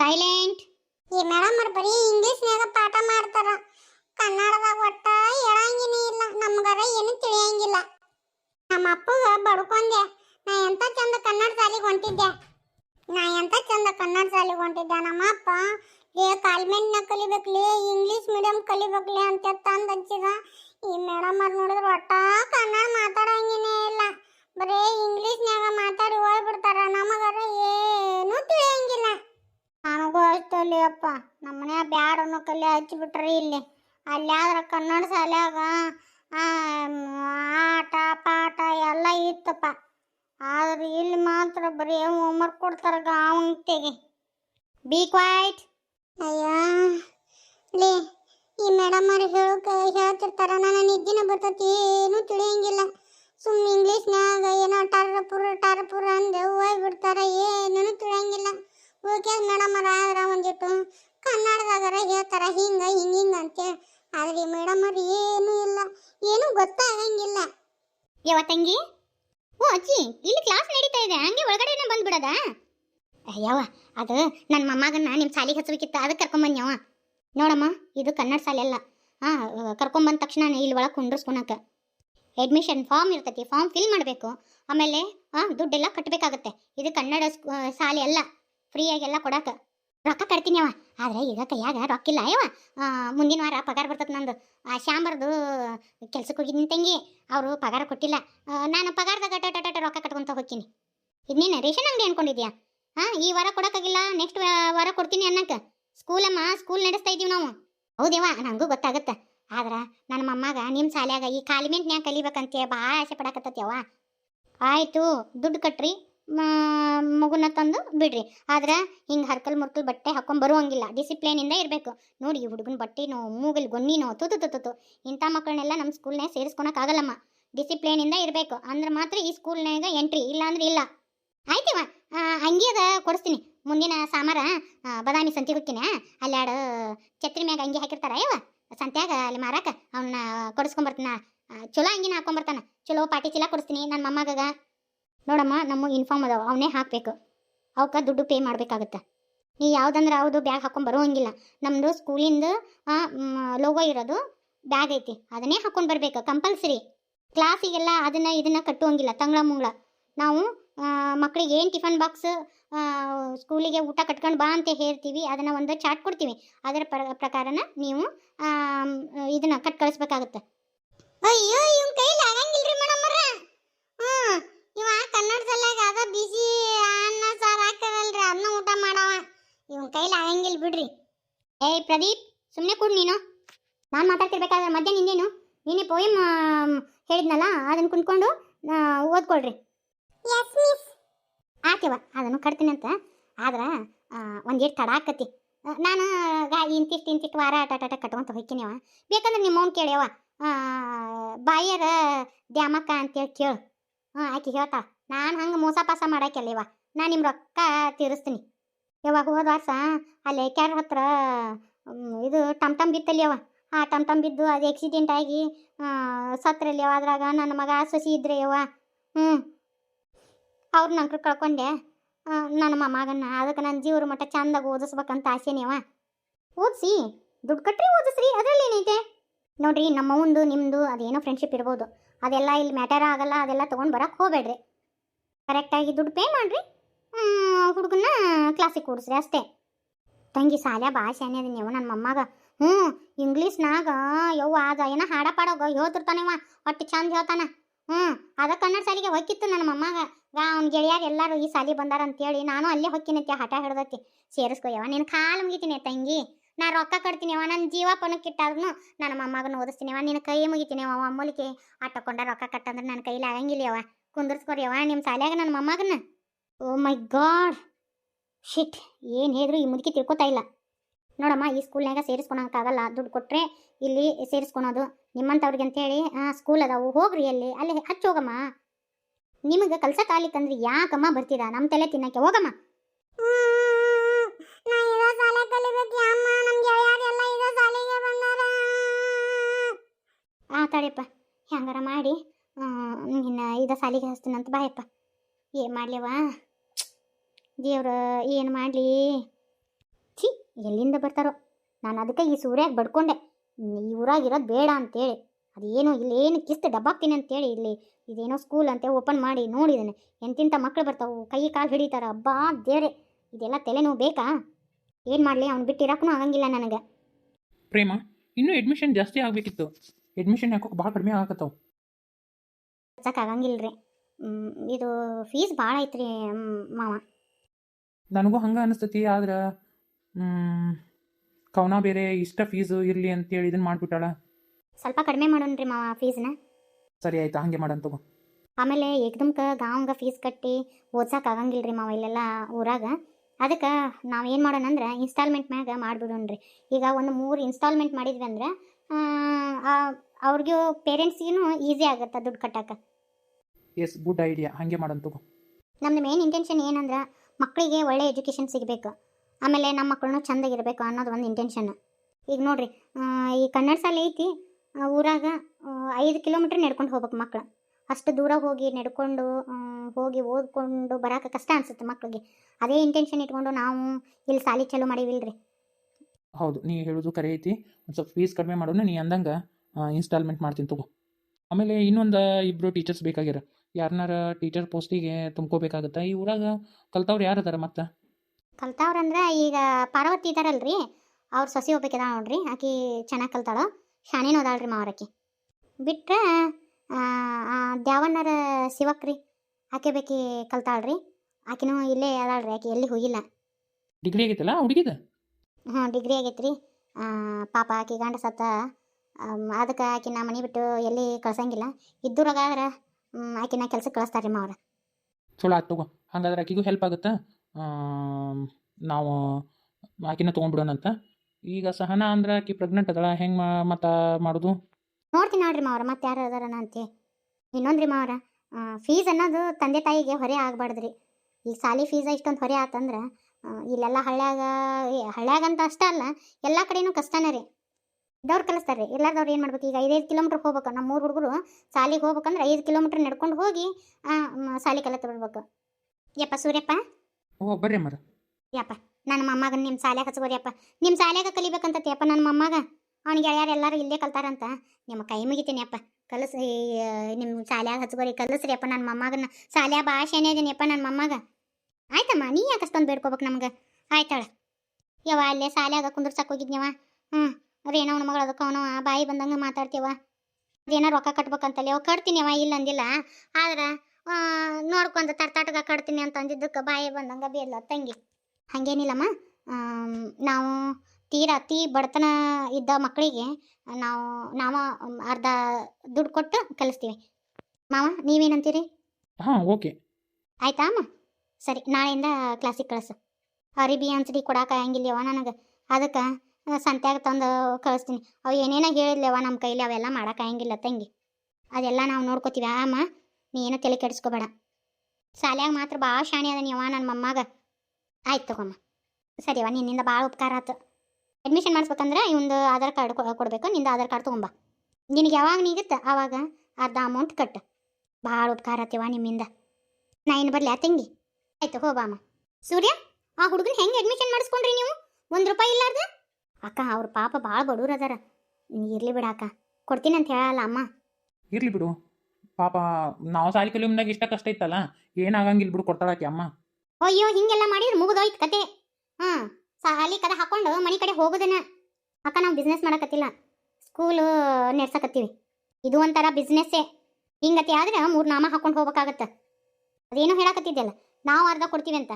Silent ಈ madam ಅವ್ರು ಬರೀ ಇಂಗ್ಲೀಷ್ನ್ಯಾಗ ಪಾಠ ಮಾಡ್ತಾರ. ಕನ್ನಡದಾಗ ಒಟ್ಟ ಹೇಳಂಗಿನೇ ಇಲ್ಲ. ನಮ್ಗಾರ ಏನು ತಿಳಿಯಂಗಿಲ್ಲ. ನಮ್ಮ ಅಪ್ಪಗ ಬಡ್ಕೊಂಡೆ. ನಾ ಎಂತ ಚಂದ ಕನ್ನಡ ಶಾಲಿಗೆ ಹೊಂಟಿದ್ದೆ. ನಾ ಎಂತ ಚಂದ ಕನ್ನಡ ಶಾಲಿಗೆ ಹೊಂಟಿದ್ದೆ. ನಮ್ಮ ಅಪ್ಪ, ಲೇ ಕಾಲ್ಮೆಂಟ್ನ ಕಲಿಬೇಕ್ಲಿ ಇಂಗ್ಲೀಷ್ ಮೀಡಿಯಂ ಕಲಿಬೇಕ್ಲಿ ಅಂತ ತಂದು ಹಚ್ಚಿದ. ಈ ಮೇಡಮ್ ಅವ್ರು ನೋಡಿದ್ರೆ ಒಟ್ಟ ಕನ್ನಡ ಮಾತಾಡಂಗಿನೇ ಇಲ್ಲ. ಬರೀ ಇಂಗ್ಲೀಷ್ನ್ಯಾಗ ಮಾತಾಡಿ ಹೋಗ್ಬಿಡ್ತಾರ ನಮಗರ ಏನೂ ತಿಳಿಯಂಗಿಲ್ಲ ಅಷ್ಟಲ್ಲಿ ಅಪ್ಪ. ನಮ್ಮನೆ ಬ್ಯಾಡ ಅನ್ನೋ ಕಲೆ ಹಚ್ಚಿಬಿಟ್ರಿ ಇಲ್ಲಿ. ಅಲ್ಲಿ ಆದ್ರೆ ಕನ್ನಡ ಶಾಲ್ಯಾಗ ಆಟ, ಪಾಠ ಎಲ್ಲ ಇತ್ತಪ್ಪ. ಆದ್ರೆ ಇಲ್ಲಿ ಮಾತ್ರ ಬರೀ ಹೋಮ್ವರ್ಕ್ ಕೊಡ್ತಾರ ಗಾವಂತೆಗೆ ಬಿ ಕ್ವೈಟ್ ಅಯ್ಯೋ, ಲೇ, ಈ ಮೇಡಮ್ ಅವ್ರು ಹೇಳೋಕ ಹೇಳ್ತಿರ್ತಾರ ನಾನು ನಿದ್ದಿನ ಬರ್ತೈತಿ, ಏನೂ ತಿಳಿಯಂಗಿಲ್ಲ. ಸುಮ್ಮನೆ ಇಂಗ್ಲೀಷ್ನ್ಯಾಗ ಏನೋ ಟಾರ ಪುರ ಟಾರ ಪುರ ಅಂದು ಹೋಗ್ಬಿಡ್ತಾರ, ಏನೂ ತಿಳಿಯಂಗಿಲ್ಲ. ಓಕೆ ಮೇಡಮ್ ಆದ್ರ ಒಂದಿಟ್ಟು ಕನ್ನಡದಾಗರ ಹೇಳ್ತಾರ ಹಿಂಗ ಹಿಂಗ ಹಿಂಗ ಅಂತೇಳಿ. ಆದ್ರೆ ಮೇಡಮ್ ಅವ್ರು ಏನೂ ಇಲ್ಲ, ಏನೂ ಗೊತ್ತಾಗಂಗಿಲ್ಲ. ಯಾವ ತಂಗಿ? ಓ ಅಜ್ಜಿ, ಇಲ್ಲಿ ಕ್ಲಾಸ್ ನಡೀತಾ ಇದೆ, ಹಂಗೆ ಒಳಗಡೆನೆ ಬಂದ್ಬಿಡದ? ಅಯ್ಯವ ಅದು ನನ್ನ ಮೊಮ್ಮಗನ್ನ ನಿಮ್ಮ ಶಾಲೆಗೆ ಹಚ್ಚಬೇಕಿತ್ತು ಅದಕ್ಕೆ ಕರ್ಕೊಂಬಂದ್ಯವ ನೋಡಮ್ಮ, ಇದು ಕನ್ನಡ ಶಾಲೆ ಅಲ್ಲ. ಹಾಂ ಕರ್ಕೊಂಬಂದ ತಕ್ಷಣ ಇಲ್ಲಿ ಒಳಗೆ ಕುಂಡ್ರಸ್ಕೊಳಕ ಅಡ್ಮಿಷನ್ ಫಾರ್ಮ್ ಇರ್ತೈತಿ ಫಾರ್ಮ್ ಫಿಲ್ ಮಾಡಬೇಕು. ಆಮೇಲೆ ಹಾಂ ದುಡ್ಡೆಲ್ಲ ಕಟ್ಟಬೇಕಾಗತ್ತೆ ಇದು ಕನ್ನಡ ಶಾಲೆ ಅಲ್ಲ. ಫ್ರೀಯಾಗೆಲ್ಲ ಕೊಡಾಕ ರೊಕ್ಕ ಕಟ್ತೀನಿ ಅವ. ಆದರೆ ಈಗ ಕೈಯಾಗ ರೊಕ್ಕ ಇಲ್ಲ ಅಯ್ಯವ ಮುಂದಿನ ವಾರ ಪಗಾರ ಬರ್ತದೆ ನಂದು. ಆ ಶಾಂಬರ್ದು ಕೆಲ್ಸಕ್ಕೆ ಹೋಗಿದ್ದೀನಿ ತಂಗಿ. ಅವರು ಪಗಾರ ಕೊಟ್ಟಿಲ್ಲ. ನಾನು ಪಗಾರದಾಗ ಟಟ ಟಟ ರೊಕ್ಕ ಕಟ್ಕೊಂತ ಹೋಗ್ತೀನಿ. ಇದನ್ನೇನು ರೇಷನ್ ಅಂಗಡಿ ಅನ್ಕೊಂಡಿದ್ಯಾ? ಹಾಂ ಈ ವಾರ ಕೊಡೋಕ್ಕಾಗಿಲ್ಲ. ನೆಕ್ಸ್ಟ್ ವಾರ ಕೊಡ್ತೀನಿ ಅನ್ನಕ್ಕೆ ಸ್ಕೂಲಮ್ಮ, ಸ್ಕೂಲ್ ನಡೆಸ್ತಾ ಇದೀವಿ ನಾವು. ಹೌದೇವ? ನನಗೂ ಗೊತ್ತಾಗತ್ತೆ. ಆದ್ರೆ ನನ್ನ ಮೊಮ್ಮಗ ನಿಮ್ಮ ಶಾಲ್ಯಾಗ ಈ ಕಾಲಿಮೆಂಟ್ನ್ಯಾಗ ಕಲಿಬೇಕಂತ ಭಾಳ ಆಸೆ ಪಡಕತ್ತವ ಆಯಿತು, ದುಡ್ಡು ಕಟ್ರಿ. ಮಗುನ ತಂದು ಬಿಡ್ರಿ. ಆದ್ರೆ ಹಿಂಗೆ ಹರ್ಕಲ್ ಮುರ್ಕಲ್ ಬಟ್ಟೆ ಹಾಕೊಂಡ್ ಬರುವಂಗಿಲ್ಲ. ಡಿಸಿಪ್ಲಿನಿಂದ ಇರಬೇಕು. ನೋಡಿ ಈ ಹುಡುಗನ ಬಟ್ಟೆನೋ, ಮೂಗಲ್ ಗೊನ್ನಿನೋ ತುತು ತುತು ತು ಇಂಥ ಮಕ್ಕಳನ್ನೆಲ್ಲ ನಮ್ಮ ಸ್ಕೂಲ್ನೇ ಸೇರಿಸ್ಕೊಳಕ್ಕಾಗಲ್ಲಮ್ಮ ಡಿಸಿಪ್ಲಿನಿಂದ ಇರಬೇಕು. ಅಂದ್ರೆ ಮಾತ್ರ ಈ ಸ್ಕೂಲ್ನಾಗ ಎಂಟ್ರಿ ಇಲ್ಲ ಅಂದ್ರೆ ಇಲ್ಲ. ಆಯ್ತಿವ? ಅಂಗಿ ಅದ ಕೊಡಿಸ್ತೀನಿ. ಮುಂದಿನ ಸಾಮಾರ ಬದಾಮಿ ಸಂತಿ ಹೋಗ್ತೀನಿ ಅಲ್ಲಿ ಎರಡು ಛತ್ರಿ ಮ್ಯಾಗ ಅಂಗಿ ಹಾಕಿರ್ತಾರ ಅಯ್ಯವ ಸಂತ್ಯಾಗ ಅಲ್ಲಿ ಮಾರಾಕ. ಅವನ್ನ ಕೊಡಿಸ್ಕೊಂಬರ್ತೀನ ಚಲೋ ಅಂಗಿನ ಹಾಕೊಂಬರ್ತಾನ ಚಲೋ ಪಾಟಿ ಚೀಲ ಕೊಡಿಸ್ತೀನಿ. ನನ್ನ ಮೊಮ್ಮಗ ನೋಡಮ್ಮ ನಮ್ಮ ಇನ್ಫಾರ್ಮ್ ಅದಾವ. ಅವನೇ ಹಾಕಬೇಕು. ಅವಕ್ಕೆ ದುಡ್ಡು ಪೇ ಮಾಡ್ಬೇಕಾಗತ್ತೆ. ನೀ ಯಾವುದಂದ್ರೆ ಯಾವುದು ಬ್ಯಾಗ್ ಹಾಕೊಂಡು ಬರೋಂಗಿಲ್ಲ. ನಮ್ಮದು ಸ್ಕೂಲಿಂದ ಲೋಗೋ ಇರೋದು ಬ್ಯಾಗ್ ಐತಿ. ಅದನ್ನೇ ಹಾಕೊಂಡು ಬರ್ಬೇಕು ಕಂಪಲ್ಸರಿ ಕ್ಲಾಸಿಗೆಲ್ಲ ಅದನ್ನ ಇದನ್ನ ಕಟ್ಟುವಂಗಿಲ್ಲ, ತಂಗಳ ಮುಂಗಳ. ನಾವು ಮಕ್ಕಳಿಗೆ ಏನು ಟಿಫನ್ ಬಾಕ್ಸ್ ಸ್ಕೂಲಿಗೆ ಊಟ ಕಟ್ಕೊಂಡು ಬಾ ಅಂತ ಹೇಳ್ತೀವಿ, ಅದನ್ನು ಒಂದು ಚಾಟ್ ಕೊಡ್ತೀವಿ. ಅದರ ಪ್ರ, ಪ್ರಕಾರನ ನೀವು ಇದನ್ನು ಕಟ್ ಕಳಿಸ್ಬೇಕಾಗತ್ತೆ. ಅಯ್ಯೋ, ಇವನ್ ಕೈಲಿ ಆಗಂಗಿಲ್ರಿ ಮೇಡಮ್ ಅವ್ರ. ಹ್ಮ್. ಇವ ಕನ್ನಡ ಅದ ಬಿಸಿ ಅನ್ನ ಸಾರು ಹಾಕದಲ್ರಿ ಅದನ್ನ ಊಟ ಮಾಡವ. ಇವನ್ ಕೈಲಿ ಆಗಂಗಿಲ್ಲ ಬಿಡ್ರಿ. ಏಯ್ ಪ್ರದೀಪ್ ಸುಮ್ಮನೆ ಕೊಡು ನೀನು. ನಾನು ಮಾತಾಡ್ತಿರ್ಬೇಕಾದ್ರೆ ಮಧ್ಯ ನಿಂದೇನು ನೀನೇ ಪೋಯಮ್ ಹೇಳಿದ್ನಲ್ಲ ಅದನ್ನ ಕುಂತ್ಕೊಂಡು ಓದ್ಕೊಳ್ರಿ. ಎಸ್ ಮಿಸ್ ಆಕೆವ ಅದನ್ನು ಕಟ್ತೀನಿ ಅಂತ. ಆದ್ರೆ ಒಂದೇಟ್ ತಡ ಆಕತಿ. ನಾನು ಗಾ ಇಂತಿಷ್ಟು ಇಂತಿಷ್ಟು ವಾರ ಆಟ ಆಟ ಕಟ್ಕೊಂತ ಹೋಯ್ಕಿನಿವ ಬೇಕಂದ್ರೆ ನಿಮ್ಮ ಅವ್ನು ಕೇಳ್ಯವ ಬಾಯರ ದ್ಯಾಮಕ್ಕ ಅಂತೇಳಿ ಕೇಳು. ಹಾಂ ಆಕೆ ಹೇಳ್ತಾ. ನಾನು ಹಂಗೆ ಮೋಸ ಪಾಸ ಮಾಡಾಕಿಲ್ಲ ನಾನು ನಿಮ್ಮ ರೊಕ್ಕ ತೀರಿಸ್ತೀನಿ. ಯಾವಾಗ ಹೋದ ವರ್ಷ ಅಲ್ಲಿ ಕ್ಯಾರ ಹತ್ರ ಇದು ಟಮ್ ಟಮ್ ಬಿತ್ತಲ್ಲಿ ಅವ ಆ ಟಮ್ ಟಮ್ ಬಿದ್ದು ಅದು ಆಕ್ಸಿಡೆಂಟ್ ಆಗಿ ಸತ್ರಲ್ಲಿ ಅವ ಅದ್ರಾಗ ನನ್ನ ಮಗ ಸೊಸಿ ಇದ್ರೆ ಯವ್ವ. ಹ್ಞೂ ಅವ್ರು ನಂಗೆ ಕಳ್ಕೊಂಡೆ. ನನ್ನ ಮಗನ ಅದಕ್ಕೆ ನನ್ನ ಜೀವ್ರ ಮಟ್ಟ ಚಂದಾಗ ಓದಿಸ್ಬೇಕಂತ ಆಸೆನೇವ ಓದಿಸಿ, ದುಡ್ಡು ಕಟ್ಟ್ರಿ ಓದಿಸ್ರಿ. ಅದರಲ್ಲಿ ಏನೈತೆ ನೋಡ್ರಿ, ನಮ್ಮ ಒಂದು ನಿಮ್ಮದು ಅದೇನೋ ಫ್ರೆಂಡ್ಶಿಪ್ ಇರ್ಬೋದು. ಅದೆಲ್ಲ ಇಲ್ಲಿ ಮ್ಯಾಟರ್ ಆಗಲ್ಲ, ಅದೆಲ್ಲ ತೊಗೊಂಡು ಬರಕ್ಕೆ ಹೋಗ್ಬೇಡ್ರಿ. ಕರೆಕ್ಟಾಗಿ ದುಡ್ಡು ಪೇ ಮಾಡಿರಿ. ಹುಡುಗನ ಕ್ಲಾಸಿಗೆ ಕೂಡಿಸ್ರಿ ಅಷ್ಟೇ. ತಂಗಿ ಸಾಲ್ಯ ಭಾಳ ಶಾನೆ ಅದೀನಿ ಯವ್ವ ನನ್ನ ಮೊಮ್ಮಗ ಹ್ಞೂ ಇಂಗ್ಲೀಷ್ನಾಗ ಯವ್ವ ಅದ ಏನೋ ಹಾಡ ಪಾಡೋಗ ಹೇಳ್ತಿರ್ತಾನೆವ ಒಟ್ಟು ಚಂದ ಹೇಳ್ತಾನ. ಹ್ಞೂ ಅದ ಕನ್ನಡ ಸಾಲಿಗೆ ಹೊಕ್ಕಿತ್ತು ನನ್ನ ಮೊಮ್ಮಗ. ಗಾ, ಅವ್ನ ಗೆಳೆಯರು ಎಲ್ಲರೂ ಈ ಸಾಲಿ ಬಂದಾರ ಅಂತೇಳಿ ನಾನು ಅಲ್ಲೇ ಹೊಕ್ಕಿನಂತೆ, ಹಠ ಹಿಡ್ದೈತಿ. ಸೇರಿಸ್ಕೊ ನೀನು ಕಾಲು ಮುಗಿತೀನಿ ತಂಗಿ. ನಾ ರೊಕ್ಕ ಅವ ನನ್ನ ಜೀವ ಪಣಕ್ಕಿಟ್ಟಾದ್ರೂ ನನ್ನ ಮೊಮ್ಮಗನ ಓದಿಸ್ತೀನಿ ಅವ ನಿನ್ನ ಕೈ ಮುಗಿತೀನಿ ಅವ ಅಮ್ಮಲಿಗೆ ತಕೊಂಡ ರೊಕ್ಕ ಕಟ್ಟಂದ್ರೆ ನನ್ನ ಕೈಲಿ ಆಗಂಗಿಲ್ಲ ಯವ್ವ ಕುಂದರ್ಸ್ಕೊರಿ ಅವ ನಿಮ್ಮ ಸಾಲ್ಯಾಗ ನನ್ನ ಮೊಮ್ಮಗನ? ಓ ಮೈ ಗಾಡ್! ಶಿಟ್, ಏನು ಹೇಳಿದ್ರು ಈ ಮುದುಕಿ ತಿಳ್ಕೊತಾ ಇಲ್ಲ. ನೋಡಮ್ಮ, ಈ ಸ್ಕೂಲ್ನಾಗ ಸೇರಿಸ್ಕೊಳಕ್ಕಾಗಲ್ಲ ದುಡ್ಡು ಕೊಟ್ಟರೆ ಇಲ್ಲಿ ಸೇರಿಸ್ಕೊಳೋದು ನಿಮ್ಮಂಥವ್ರಿಗೆ ಅಂತೇಳಿ ಸ್ಕೂಲ್ ಅದಾವು, ಹೋಗ್ರಿ ಅಲ್ಲಿ ಅಲ್ಲಿ ಹಚ್ಚಿ ಹೋಗಮ್ಮ. ನಿಮಗೆ ಕಲ್ಸಕ್ಕಾಗ್ಲಿಕ್ಕಂದ್ರೆ ಯಾಕಮ್ಮ ಬರ್ತೀರಾ? ನಮ್ಮ ತಲೆ ತಿನ್ನಕ್ಕೆ ಹೋಗಮ್ಮ. ಆ ಹ್ಯಾಂಗಾರ ಮಾಡಿ. ನಿನ್ನ ಇದ ಸಾಲಿಗೆ ಅಂತ ಬಾಯಪ್ಪ. ಏನು ಮಾಡ್ಲಿವ? ದೇವ್ರ, ಏನು ಮಾಡಲಿ? ಛೀ, ಎಲ್ಲಿಂದ ಬರ್ತಾರೋ? ನಾನು ಅದಕ್ಕೆ ಈ ಸೂರ್ಯಾಗ ಬಡ್ಕೊಂಡೆ. ಈ ಊರಾಗ ಇರೋದು ಬೇಡ ಅಂತೇಳಿ. ಅದೇನು ಇಲ್ಲೇನು ಕಿಸ್ತು ಡಬ್ಬಾಕ್ತೀನಿ ಅಂತೇಳಿ ಇಲ್ಲಿ. ಇದೇನೋ ಸ್ಕೂಲ್ ಅಂತ ಓಪನ್ ಮಾಡಿ ನೋಡಿದ್ದೇನೆ ಎಂತಿಂಥ ಮಕ್ಳು ಬರ್ತಾವೆ, ಕೈ ಕಾಲು ಹಿಡಿತಾರೆ. ಅಬ್ಬಾ, ದೇವ್ರೆ, ಇದೆಲ್ಲ ತಲೆನೋವು ಬೇಕಾ? ಏನು ಮಾಡಲಿ, ಅವ್ನು ಬಿಟ್ಟಿರಕ್ಕೂ ಆಗಂಗಿಲ್ಲ ನನಗೆ. ಪ್ರೇಮ, ಇನ್ನೂ ಅಡ್ಮಿಷನ್ ಜಾಸ್ತಿ ಆಗಬೇಕಿತ್ತು. ಅಡ್ಮಿಷನ್ ಹಾಕೋಕೆ ಭಾಳ ಕಡಿಮೆ ಆಗತ್ತವು ಆಗಂಗಿಲ್ಲ ರೀ ಇದು ಫೀಸ್ ಭಾಳ ಐತ್ರಿ ರೀ ಮಾವ. ನನಗೂ ಹಂಗೆ ಅನಿಸ್ತತಿ ಆದ್ರೆ ಕವನ ಬೇರೆ ಇಷ್ಟ ಫೀಸು ಇರಲಿ ಅಂತೇಳಿ ಇದನ್ನು ಮಾಡಿಬಿಟ್ಟಾಳ. ಸ್ವಲ್ಪ ಕಡಿಮೆ ಮಾಡೋಣ ರೀ ಮಾವ ಫೀಸ್ನ ಸರಿ ಆಯ್ತು ಹಾಗೆ ಮಾಡೋಣ ತಗೋ. ಆಮೇಲೆ ಏಕದಮ್ಕ ಗಾಂವ್ಗೆ ಫೀಸ್ ಕಟ್ಟಿ ಓದ್ಸಕ್ಕೆ ಆಗಂಗಿಲ್ಲ ರೀ ಮಾವ ಇಲ್ಲೆಲ್ಲ ಊರಾಗ. ಅದಕ್ಕೆ ನಾವು ಏನು ಮಾಡೋಣ ಅಂದ್ರೆ ಇನ್ಸ್ಟಾಲ್ಮೆಂಟ್ ಮ್ಯಾಗ ಮಾಡಿಬಿಡೋಣ ರೀ ಈಗ ಒಂದು ಮೂರು ಇನ್ಸ್ಟಾಲ್ಮೆಂಟ್ ಮಾಡಿದ್ವಿ ಅಂದ್ರೆ ಅವ್ರಿಗೂ ಪೇರೆಂಟ್ಸ್ಗೂ ಈಸಿ ಆಗುತ್ತೆ ದುಡ್ಡು ಕಟ್ಟಕ್ಕೆ ಎಸ್ ಗುಡ್ ಐಡಿಯಾ. ಹಾಗೆ ಮಾಡೋಣ ತಗೋ. ನಮ್ದು ಮೇನ್ ಇಂಟೆನ್ಷನ್ ಏನಂದ್ರೆ ಮಕ್ಕಳಿಗೆ ಒಳ್ಳೆ ಎಜುಕೇಷನ್ ಸಿಗಬೇಕು. ಆಮೇಲೆ ನಮ್ಮ ಮಕ್ಕಳನ್ನೂ ಚಂದಾಗಿರ್ಬೇಕು ಅನ್ನೋದು ಒಂದು ಇಂಟೆನ್ಷನ್ ಈಗ ನೋಡ್ರಿ ಈ ಕನ್ನಡ ಶಾಲೆ ಐತಿ ಊರಾಗ ಐದು ಕಿಲೋಮೀಟ್ರ್ ನಡ್ಕೊಂಡು ಹೋಗ್ಬೇಕು ಮಕ್ಕಳು ಅಷ್ಟು ದೂರ ಹೋಗಿ ನಡ್ಕೊಂಡು ಹೋಗಿ ಓದ್ಕೊಂಡು ಬರೋಕೆ ಕಷ್ಟ ಅನಿಸುತ್ತೆ ಮಕ್ಕಳಿಗೆ ಅದೇ ಇಂಟೆನ್ಷನ್ ಇಟ್ಕೊಂಡು ನಾವು ಇಲ್ಲಿ ಸಾಲಿ ಚಾಲೂ ಮಾಡೀವಿಲ್ರಿ. ಹೌದು ನೀ ಹೇಳೋದು ಕರೆ ಐತಿ. ಒಂದು ಸ್ವಲ್ಪ ಫೀಸ್ ಕಡಿಮೆ ಮಾಡೋಣ ನೀ ಅಂದಂಗೆ ಇನ್ಸ್ಟಾಲ್ಮೆಂಟ್ ಮಾಡ್ತೀನಿ ತಗೋ. ಆಮೇಲೆ ಇನ್ನೊಂದು ಇಬ್ಬರು ಟೀಚರ್ಸ್ ಬೇಕಾಗಿರ ಯಾರನ್ನಾರ ಟೀಚರ್ ಪೋಸ್ಟಿಗೆ ತುಂಬ್ಕೋಬೇಕಾಗತ್ತೆ? ಈ ಊರಾಗ ಕಲ್ತವ್ರು ಯಾರು ಅದಾರ ಮತ್ತೆ? ಅಂದ್ರೆ ಈಗ ಪಾರ್ವತಿ ಇದಾರಲ್ರಿ. ಅವ್ರ ಸೊಸಿ ಹೋಗ್ಬೇಕಿದ ನೋಡ್ರಿ. ಆಕಿ ಚೆನ್ನಾಗಿ ಕಲ್ತಾಳ. ಶಾಣೆನೂ ಅದಾಳ್ರಿ ಮಾವರಕ್ಕೆ ಬಿಟ್ರೆ ದ್ಯಾವಣ್ಣರ ಶಿವಕ್ರಿ ಆಕೆ ಬೇಕಿ ಕಲ್ತಾಳ್ರಿ. ಆಕಿನೂ ಇಲ್ಲೇ ಅದಾಳ್ರಿ. ಆಕೆ ಎಲ್ಲಿ ಹೋಗಿಲ್ಲ. ಡಿಗ್ರಿ ಆಗೈತಲ್ಲ ಹುಡುಗಿದ? ಹ್ಞೂ ಡಿಗ್ರಿ ಆಗೈತ್ರಿ. ಪಾಪ ಆಕೆ ಗಂಡ ಸತ್ತ ಅದಕ್ಕೆ ಆಕಿನ ಮನೆ ಬಿಟ್ಟು ಎಲ್ಲಿ ಕಳ್ಸಂಗಿಲ್ಲ. ಇದ್ದೂರಾಗಾದ್ರೆ ಆಕಿನ ಕೆಲ್ಸಕ್ಕೆ ಕಳಿಸ್ತಾರೆ ಮಾವ್ರ ಚಲೋ ಆಯ್ತು ತಗೋ. ಹಂಗಾದ್ರೆ ಆಕಿಗೂ ಹೆಲ್ಪ್ ಆಗುತ್ತೆ? ನಾವು ಆಕಿನ ತೊಗೊಂಡ್ಬಿಡೋಣಂತ ಈಗ ಸಹನ ಅಂದ್ರೆ ಆಕಿ ಪ್ರೆಗ್ನೆಂಟ್ ಅದಳ ಹೆಂಗೆ ಮತ್ತು ಮಾಡೋದು? ನೋಡ್ತೀನಿ ನೋಡ್ರಿ ಮಾವ್ರ ಮತ್ತೆ ಯಾರು ಅದಾರನ ಅಂತೆ. ಇನ್ನೊಂದ್ರಿ ಮಾವ್ರ ಫೀಸ್ ಅನ್ನೋದು ತಂದೆ ತಾಯಿಗೆ ಹೊರೆ ಆಗ್ಬಾರ್ದ್ರಿ. ಈಗ ಸಾಲಿ ಫೀಸ್ ಇಷ್ಟೊಂದು ಹೊರೆ ಆತಂದ್ರೆ ಇಲ್ಲೆಲ್ಲ ಹಳ್ಳ್ಯಾಗ ಏ, ಹಳ್ಳ್ಯಾಗ ಅಂತ ಅಷ್ಟೇ ಅಲ್ಲ ಎಲ್ಲ ಕಡೆನೂ ಕಷ್ಟನೇ ರೀ. ಇದ್ದವ್ರು ಕಲಿಸ್ತಾರೆ ಇಲ್ಲಾರ್ದವ್ರು ಏನು ಮಾಡ್ಬೇಕು? ಈಗ ಐದೈದು ಕಿಲೋಮೀಟ್ರ್ ಹೋಗ್ಬೇಕು. ನಮ್ಮ ಮೂರು ಹುಡುಗರು ಸಾಲಿಗೆ ಹೋಗ್ಬೇಕಂದ್ರೆ ಐದು ಕಿಲೋಮೀಟ್ರ್ ನಡ್ಕೊಂಡು ಹೋಗಿ ಶಾಲೆ ಸಾಲಿ ಕಲಿತು ಬಿಡ್ಬೇಕು. ಯಪ್ಪ ಸೂರ್ಯಪ್ಪ. ಓ ಬರ್ರಿ ಅಮ್ಮರ. ಯಪ್ಪ ನನ್ನ ಮೊಮ್ಮಗ ನಿಮ್ಮ ಶಾಲ್ಯಾಗ ಹಚ್ಕೋರಿಯಪ್ಪ ನಿಮ್ಮ ಶಾಲ್ಯಾಗ ಕಲಿಬೇಕಂತ ಯಪ್ಪ ನನ್ನ ಮೊಮ್ಮಗ. ಅವ್ನಿಗೆ ಯಾರ್ಯಾರು ಎಲ್ಲರೂ ಇಲ್ಲೇ ಕಲ್ತಾರಂತ ನಿಮ್ಮ ಕೈ ಮುಗಿತೀನಿ ಅಪ್ಪ ಕಲಿಸಿ ನಿಮ್ಮ ಶಾಲ್ಯಾಗ ಹಚ್ಕೋರಿ ಕಲಿಸ್ರಿ ಅಪ್ಪ ನನ್ನ ಮೊಮ್ಮಗನ. ಶಾಲ್ಯಾಗ ಭಾಷೆನೇ ಇದೀನಿ ಅಪ್ಪ ನನ್ನ ಮೊಮ್ಮಗ. ಆಯ್ತಮ್ಮ ನೀ ಯಾಕೆ ಅಷ್ಟೊಂದು ಬೇಡ್ಕೋಬೇಕು ನಮ್ಗೆ? ಆಯ್ತಾಳ ಯವ ಅಲ್ಲೇ ಶಾಲ್ಯಾಗ ಕುಂದ್ರಸಕ್ಕೆ ಹೋಗಿದ್ನವ ಹ್ಞೂ ರೇಣವನ ಮಗಳು ಅದಕ್ಕೆ ಆ ಬಾಯಿ ಬಂದಂಗೆ ಮಾತಾಡ್ತೀವ. ಅದೇನೋ ರೊಕ್ಕ ಕಟ್ಬೇಕಂತಲ್ಲಿ ಅವ ಕಟ್ತೀನಿ ಅವ ಇಲ್ಲ ಅಂದಿಲ್ಲ. ಆದ್ರೆ ಆ, ನೋಡ್ಕೊಂಡು ತರ್ತಾಟಗ ಕಟ್ತೀನಿ ಅಂತ ಅಂದಿದ್ದಕ್ಕೆ ಬಾಯಿ ಬಂದಂಗೆ ಬೇಲ್ಲ ತಂಗಿ. ಹಾಗೇನಿಲ್ಲಮ್ಮ ನಾವು ತೀರಾ ಅತಿ ಬಡತನ ಇದ್ದ ಮಕ್ಕಳಿಗೆ ನಾವು ನಾವ ಅರ್ಧ ದುಡ್ಡು ಕೊಟ್ಟು ಕಲಿಸ್ತೀವಿ. ಮಾವ ನೀವೇನಂತೀರಿ? ಹಾಂ ಓಕೆ. ಆಯ್ತಾ ಅಮ್ಮ? ಸರಿ ನಾಳೆಯಿಂದ ಕ್ಲಾಸಿಗೆ ಕಳಿಸು. ಅರಿಬಿ ಅನ್ಸಡಿ ಕೊಡಾಕ ಹಂಗಿಲ್ಲವ ನನಗೆ. ಅದಕ್ಕೆ ಸಂತ್ಯಾಗ ತಂದು ಕಳಿಸ್ತೀನಿ. ಅವು ಏನೇನೋ ಹೇಳಿದ್ಲೇವ ನಮ್ಮ ಕೈಲಿ, ಅವೆಲ್ಲ ಮಾಡೋಕ್ಕಾಗಂಗಿಲ್ಲ ತಂಗಿ. ಅದೆಲ್ಲ ನಾವು ನೋಡ್ಕೋತೀವಿ. ಅಮ್ಮ ನೀ ಏನೋ ತಲೆ ಕೆಡಿಸ್ಕೋಬೇಡ. ಶಾಲ್ಯಾಗ ಮಾತ್ರ ಭಾಳ ಶಾಣೆ ಅದ ನೀವ ನನ್ನ ಮೊಮ್ಮಗ. ಆಯ್ತು ತಗೊಮ್ಮ. ಸರಿವ ನಿನ್ನಿಂದ ಭಾಳ ಉಪಕಾರ ಆಯ್ತು ಅಡ್ಮಿಷನ್ ಮಾಡಿಸ್ಬೇಕಂದ್ರೆ ಇವೊಂದು ಆಧಾರ್ ಕಾರ್ಡ್ ಕೊಡಬೇಕು, ನಿಂದ ಆಧಾರ್ ಕಾರ್ಡ್ ತೊಗೊಂಬ. ನಿನಗೆ ಯಾವಾಗ ನೀಗುತ್ತೆ? ಆವಾಗ ಅರ್ಧ ಅಮೌಂಟ್ ಕಟ್. ಭಾಳ ಉಪಕಾರ ಆತಿವ ನಿಮ್ಮಿಂದ. ನಾ ಏನು ಬರಲಿ ತಂಗಿ? ಆಯ್ತು ಹೋಬಾಮ ಸೂರ್ಯ, ಆ ಹುಡುಗನ ಹೆಂಗೆ ಅಡ್ಮಿಷನ್ ಮಾಡಿಸ್ಕೊಂಡ್ರಿ ನೀವು? ಒಂದು ರೂಪಾಯಿ ಇಲ್ಲಾರ್ದ? ಅಕ್ಕ ಅವ್ರ ಪಾಪ ಭಾಳ ಬಡವ್ರು ಅದಾರ. ಇರಲಿ ಬಿಡ ಅಕ್ಕ. ಕೊಡ್ತೀನಿ ಅಂತ ಹೇಳಲ್ಲ ಅಮ್ಮ. ಇರ್ಲಿ ಬಿಡು. ಪಾಪ ನಾವು ಸಾಲಿ ಕಲಿಯಮ್ದಾಗ ಇಷ್ಟ ಕಷ್ಟ ಇತ್ತಲ್ಲ? ಏನಾಗಂಗಿಲ್ಲ ಬಿಡು ಕೊಡ್ತಾಳಾಕಿ ಅಮ್ಮ. ಅಯ್ಯೋ ಹಿಂಗೆಲ್ಲ ಮಾಡಿದ್ರೆ ಮುಗಿದೋಯ್ತು ಕತೆ. ಹಾಂ ಸಾಲಿ ಕದ ಹಾಕೊಂಡು ಮನೆ ಕಡೆ ಹೋಗೋದನ್ನ. ಅಕ್ಕ ನಾವು ಬಿಸ್ನೆಸ್ ಮಾಡಕತ್ತಿಲ್ಲ. ಸ್ಕೂಲು ನೆಡ್ಸಕತ್ತೀವಿ. ಇದು ಒಂಥರ ಬಿಸ್ನೆಸ್ಸೇ ಹಿಂಗತಿ ಆದ್ರೆ ಮೂರು ನಾಮ ಹಾಕೊಂಡು ಹೋಗ್ಬೇಕಾಗತ್ತೆ. ಅದೇನು ಹೇಳಕತ್ತಿದ್ದೆಲ್ಲ. ನಾವು ಅರ್ಧ ಕೊಡ್ತೀವಿ ಅಂತ.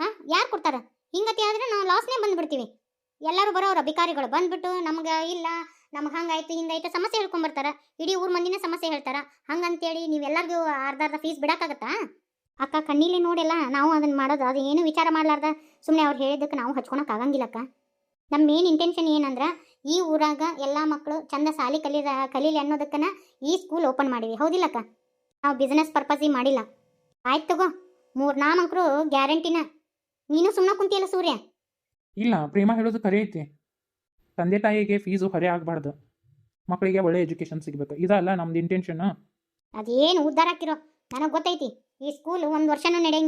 ಹಾಂ ಯಾರು ಕೊಡ್ತಾರ? ಹಿಂಗತಿ ಆದ್ರೆ ನಾವು ಲಾಸ್ನೇ ಬಂದ್ಬಿಡ್ತೀವಿ. ಎಲ್ಲರೂ ಬರೋರು ಅಧಿಕಾರಿಗಳು ಬಂದ್ಬಿಟ್ಟು ನಮ್ಗೆ ಇಲ್ಲ, ನಮ್ಗೆ ಹಂಗಾಯ್ತು, ಹಿಂಗಾಯ್ತು ಸಮಸ್ಯೆ ಹೇಳ್ಕೊಂಬರ್ತಾರೆ ಇಡೀ ಊರ್ ಮಂದಿನೇ ಸಮಸ್ಯೆ ಹೇಳ್ತಾರ. ಹಂಗಂತೇಳಿ ನೀವೆಲ್ಲರಿಗೂ ಅರ್ಧ ಅರ್ಧ ಫೀಸ್ ಬಿಡಕ್ಕಾಗತ್ತಾ? ಅಕ್ಕ ಕಣ್ಣೀಲಿ ನೋಡಿಲ್ಲ, ನಾವು ಅದನ್ನ ಮಾಡೋದು, ಅದು ಏನು ವಿಚಾರ ಮಾಡ್ಲಾರ್ದ? ಸುಮ್ಮನೆ ಅವ್ರು ಹೇಳಿದ್ದಕ್ಕೆ ನಾವು ಹಚ್ಕೊಳಕ್ ಆಗಂಗಿಲ್ಲಕ್ಕ ನಮ್ಮ ಮೇನ್ ಇಂಟೆನ್ಷನ್ ಏನಂದ್ರೆ, ಈ ಊರಾಗ ಎಲ್ಲ ಮಕ್ಕಳು ಚಂದ ಸಾಲಿ ಕಲಿದ, ಕಲೀಲಿ ಅನ್ನೋದಕ್ಕನ ಈ ಸ್ಕೂಲ್ ಓಪನ್ ಮಾಡಿವಿ. ಹೌದಿಲ್ಲಕ್ಕ ನಾವು ಬಿಸ್ನೆಸ್ ಪರ್ಪಸಿಗೆ ಮಾಡಿಲ್ಲ. ಆಯ್ತು ತಗೋ ಮೂರು ನಾಮಂಕರು ಗ್ಯಾರಂಟಿನ ನೀನು ಸುಮ್ಮನೆ ಕುಂತಿಯಲ್ಲ ಸೂರ್ಯ? ಇಲ್ಲ, ಪ್ರೇಮ ಹೇಳೋದು ಖರೆ ಐತಿ. ತಂದೆ ತಾಯಿಗೆ ಫೀಸು ಹೊರೆ ಆಗಬಾರ್ದು. ಮಕ್ಕಳಿಗೆ ಒಳ್ಳೆ ಎಜುಕೇಶನ್ ಸಿಗಬೇಕು. ಇದಲ್ಲ ನಮ್ದು ಇಂಟೆನ್ಷನ್ ಅದೇನು ಉದ್ದಾರ ಹಾಕಿರೋ ನನಗೆ ಗೊತ್ತೈತಿ, ಈ ಸ್ಕೂಲ್ ಒಂದು ವರ್ಷನೂ ನಡೆಯಂಗಿಲ್ಲ.